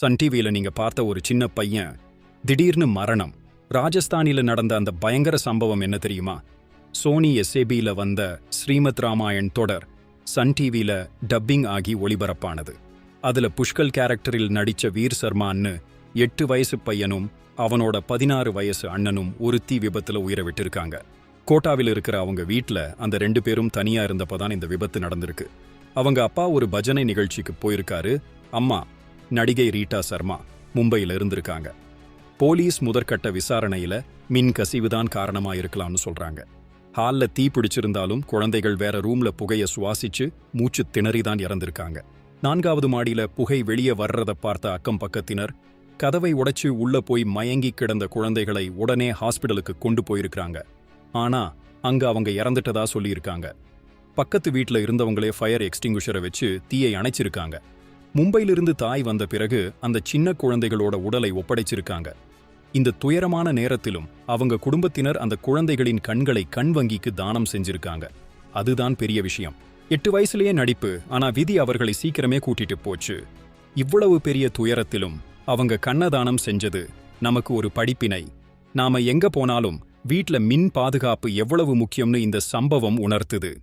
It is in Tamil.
சன் டிவியில் நீங்க பார்த்த ஒரு சின்ன பையன் திடீர்னு மரணம். ராஜஸ்தானில நடந்த அந்த பயங்கர சம்பவம் என்ன தெரியுமா? சோனி எஸ்ஏபியில் வந்த ஸ்ரீமத் ராமாயண் தொடர் சன் டிவியில் டப்பிங் ஆகி ஒளிபரப்பானது. அதுல புஷ்கல் கேரக்டரில் நடிச்ச வீர் சர்மான்னு எட்டு வயசு பையனும் அவனோட பதினாறு வயசு அண்ணனும் ஒரு தீ விபத்துல உயிரை விட்டிருக்காங்க. கோட்டாவில் இருக்கிற அவங்க வீட்ல அந்த ரெண்டு பேரும் தனியா இருந்தப்பதான் இந்த விபத்து நடந்திருக்கு. அவங்க அப்பா ஒரு பஜனை நிகழ்ச்சிக்கு போயிருக்காரு. அம்மா நடிகை ரீட்டா சர்மா மும்பையில இருந்திருக்காங்க. போலீஸ் முதற்கட்ட விசாரணையில மின் கசிவுதான் காரணமா இருக்கலாம்னு சொல்றாங்க. ஹால்ல தீ பிடிச்சிருந்தாலும் குழந்தைகள் வேற ரூம்ல புகைய சுவாசிச்சு மூச்சு திணறிதான் இறந்திருக்காங்க. நான்காவது மாடியில புகை வெளியே வர்றதை பார்த்த அக்கம் பக்கத்தினர் கதவை உடைச்சு உள்ள போய் மயங்கி கிடந்த குழந்தைகளை உடனே ஹாஸ்பிடலுக்கு கொண்டு போயிருக்கிறாங்க. ஆனா அங்க அவங்க இறந்துட்டதா சொல்லியிருக்காங்க. பக்கத்து வீட்ல இருந்தவங்களே ஃபயர் எக்ஸ்டிங்குஷரை வச்சு தீயை அணைச்சிருக்காங்க. மும்பையிலிருந்து தாய் வந்த பிறகு அந்த சின்ன குழந்தைகளோட உடலை ஒப்படைச்சிருக்காங்க. இந்த துயரமான நேரத்திலும் அவங்க குடும்பத்தினர் அந்த குழந்தைகளின் கண்களை கண் வங்கிக்கு தானம் செஞ்சிருக்காங்க. அதுதான் பெரிய விஷயம். எட்டு வயசுலயே நடிப்பு ஆனா விதி அவர்களை சீக்கிரமே கூட்டிட்டு போச்சு. இவ்வளவு பெரிய துயரத்திலும் அவங்க கண்ணதானம் செஞ்சது நமக்கு ஒரு படிப்பினை. நாம எங்க போனாலும் வீட்ல மின் பாதுகாப்பு எவ்வளவு முக்கியம்னு இந்த சம்பவம் உணர்த்துது.